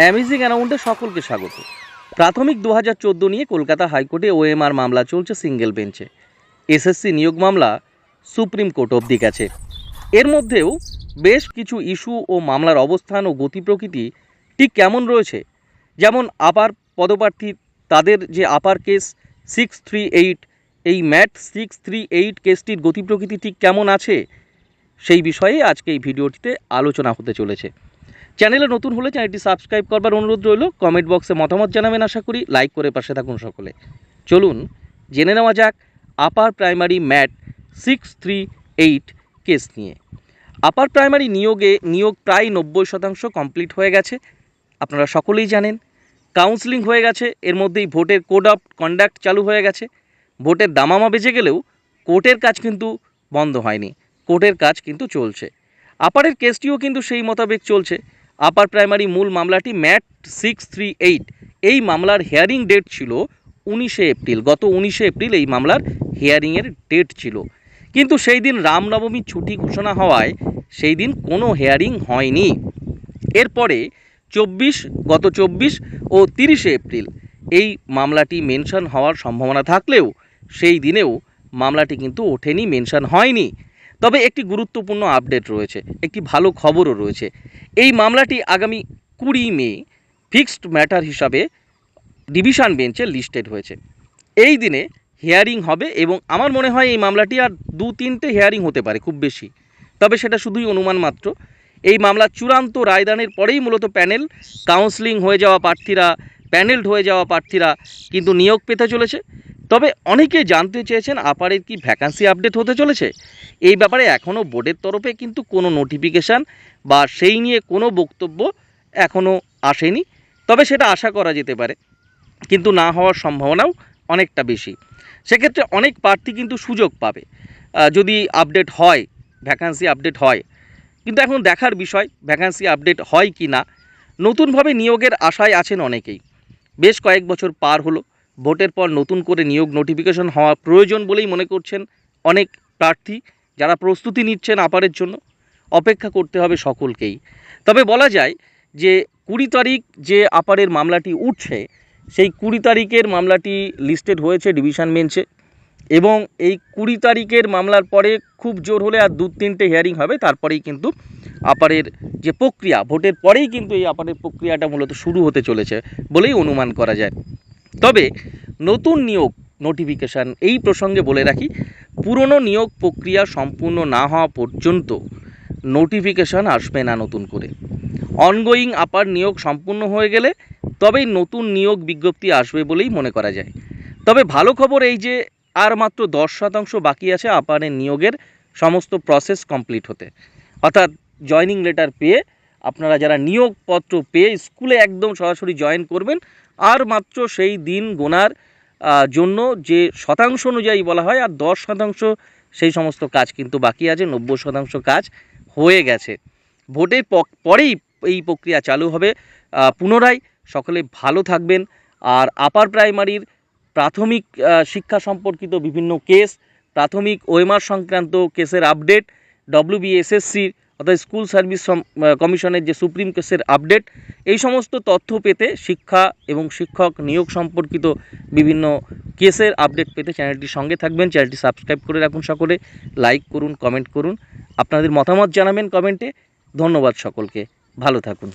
Amazing অ্যানাউন্ডে সকলকে স্বাগত। প্রাথমিক দু হাজার চোদ্দ নিয়ে কলকাতা হাইকোর্টে ওএমআর মামলা চলছে সিঙ্গেল বেঞ্চে। এসএসসি নিয়োগ মামলা সুপ্রিম কোর্ট অবধি গেছে। এর মধ্যেও বেশ কিছু ইস্যু ও মামলার অবস্থান ও গতি প্রকৃতি ঠিক কেমন রয়েছে? যেমন আপার পদপ্রার্থী, তাদের যে upper case six three eight এই ম্যাট সিক্স থ্রি এইট কেসটির গতি প্রকৃতি ঠিক কেমন আছে? সেই বিষয়ে আজকে এই ভিডিওটিতে আলোচনা হতে চলেছে। চ্যানেলে নতুন হলে চ্যানেলটি সাবস্ক্রাইব করবার অনুরোধ রইল। কমেন্ট বক্সে মতামত জানাবেন আশা করি। লাইক করে পাশে থাকুন সকলে। চলুন, জেনে নেওয়া যাক upper primary mat six three eight case নিয়ে। আপার প্রাইমারি নিয়োগে, নিয়োগ প্রায় নব্বই শতাংশ কমপ্লিট হয়ে গেছে। আপনারা সকলেই জানেন, কাউন্সিলিং হয়ে গেছে। এর মধ্যেই ভোটের কোড অফ কন্ডাক্ট চালু হয়ে গেছে। ভোটের দামামা বেজে গেলেও কোর্টের কাজ কিন্তু বন্ধ হয়নি। কোর্টের কাজ কিন্তু চলছে। আপারের কেসটিও কিন্তু সেই মোতাবেক চলছে। আপার প্রাইমারি মূল মামলাটি ম্যাট সিক্স থ্রি এইট। এই মামলার হেয়ারিং ডেট ছিল উনিশে এপ্রিল, গত উনিশে এপ্রিল এই মামলার হিয়ারিংয়ের ডেট ছিল। কিন্তু সেই দিন রামনবমীর ছুটি ঘোষণা হওয়ায় সেই দিন কোনো হেয়ারিং হয়নি। এরপরে চব্বিশ, গত চব্বিশ ও তিরিশে এপ্রিল এই মামলাটি মেনশন হওয়ার সম্ভাবনা থাকলেও সেই দিনেও মামলাটি কিন্তু ওঠেনি মেনশন হয়নি। তবে একটি গুরুত্বপূর্ণ আপডেট রয়েছে, একটি ভালো খবরও রয়েছে। এই মামলাটি আগামী কুড়ি মে ফিক্সড ম্যাটার হিসাবে ডিভিশন বেঞ্চে লিস্টেড হয়েছে। এই দিনে হিয়ারিং হবে এবং আমার মনে হয় এই মামলাটি আর দু তিনটে হিয়ারিং হতে পারে, খুব বেশি। তবে সেটা শুধুই অনুমান মাত্র। এই মামলার চূড়ান্ত রায়দানের পরেই মূলত প্যানেল কাউন্সিলিং হয়ে যাওয়া প্রার্থীরা, প্যানেলড হয়ে যাওয়া প্রার্থীরা কিন্তু নিয়োগ পেতে চলেছে। তবে অনেকে জানতে চেয়েছেন আপারের কি ভ্যাকান্সি আপডেট হতে চলেছে। এই ব্যাপারে এখনও বোর্ডের তরফে কিন্তু কোনো নোটিফিকেশান বা সেই নিয়ে কোনো বক্তব্য এখনও আসেনি। তবে সেটা আশা করা যেতে পারে, কিন্তু না হওয়ার সম্ভাবনাও অনেকটা বেশি। সেক্ষেত্রে অনেক প্রার্থী কিন্তু সুযোগ পাবে। যদি আপডেট হয় ভ্যাকান্সি আপডেট হয়। কিন্তু এখন দেখার বিষয় ভ্যাকান্সি আপডেট হয় কি না নতুনভাবে নিয়োগের আশায় আছেন অনেকেই। বেশ কয়েক বছর পার হলো ভোটের পর নতুন করে নিয়োগ নোটিফিকেশন হওয়া প্রয়োজন বলেই মনে করছেন অনেক প্রার্থী যারা প্রস্তুতি নিচ্ছেন আপারের জন্য। অপেক্ষা করতে হবে সকলকেই। তবে বলা যায় যে কুড়ি তারিখ যে আপারের মামলাটি উঠছে, সেই কুড়ি তারিখের মামলাটি লিস্টেড হয়েছে ডিভিশন বেঞ্চে এবং এই কুড়ি তারিখের মামলার পরে খুব জোর হলে আর দু তিনটে হিয়ারিং হবে। তারপরেই কিন্তু আপারের যে প্রক্রিয়া, ভোটের পরেই কিন্তু এই আপারের প্রক্রিয়াটা মূলত শুরু হতে চলেছে বলেই অনুমান করা যায়। তবে নতুন নিয়োগ নোটিফিকেশান এই প্রসঙ্গে বলে রাখি, পুরনো নিয়োগ প্রক্রিয়া সম্পূর্ণ না হওয়া পর্যন্ত নোটিফিকেশান আসবে না নতুন করে। অনগোয়িং আপার নিয়োগ সম্পূর্ণ হয়ে গেলে তবেই নতুন নিয়োগ বিজ্ঞপ্তি আসবে বলেই মনে করা যায়। তবে ভালো খবর এই যে, আর মাত্র দশ শতাংশ বাকি আছে আপারের নিয়োগের সমস্ত প্রসেস কমপ্লিট হতে। অর্থাৎ জয়নিং লেটার পেয়ে আপনারা যারা নিয়োগপত্র পেয়ে স্কুলে একদম সরাসরি জয়েন করবেন, আর মাত্র সেই দিন গোনার জন্য যে শতাংশ অনুযায়ী বলা হয়, আর দশ শতাংশ সেই সমস্ত কাজ কিন্তু বাকি আছে, নব্বই শতাংশ কাজ হয়ে গেছে। ভোটের পরেই এই প্রক্রিয়া চালু হবে পুনরায় সকলে ভালো থাকবেন, আর আপার প্রাইমারির প্রাথমিক শিক্ষা সম্পর্কিত বিভিন্ন কেস, প্রাথমিক ওএমআর সংক্রান্ত কেসের আপডেট, ডব্লিউবিএসএসসির অর্থাৎ স্কুল সার্ভিস কমিশনের যে সুপ্রিম কেসের আপডেট, এই সমস্ত তথ্য পেতে শিক্ষা এবং শিক্ষক নিয়োগ সম্পর্কিত বিভিন্ন কেসের আপডেট পেতে চ্যানেলটির সঙ্গে থাকবেন। চ্যানেলটি সাবস্ক্রাইব করে রাখুন সকলে, লাইক করুন, কমেন্ট করুন। আপনাদের মতামত জানাবেন কমেন্টে। ধন্যবাদ সকলকে। ভালো থাকুন।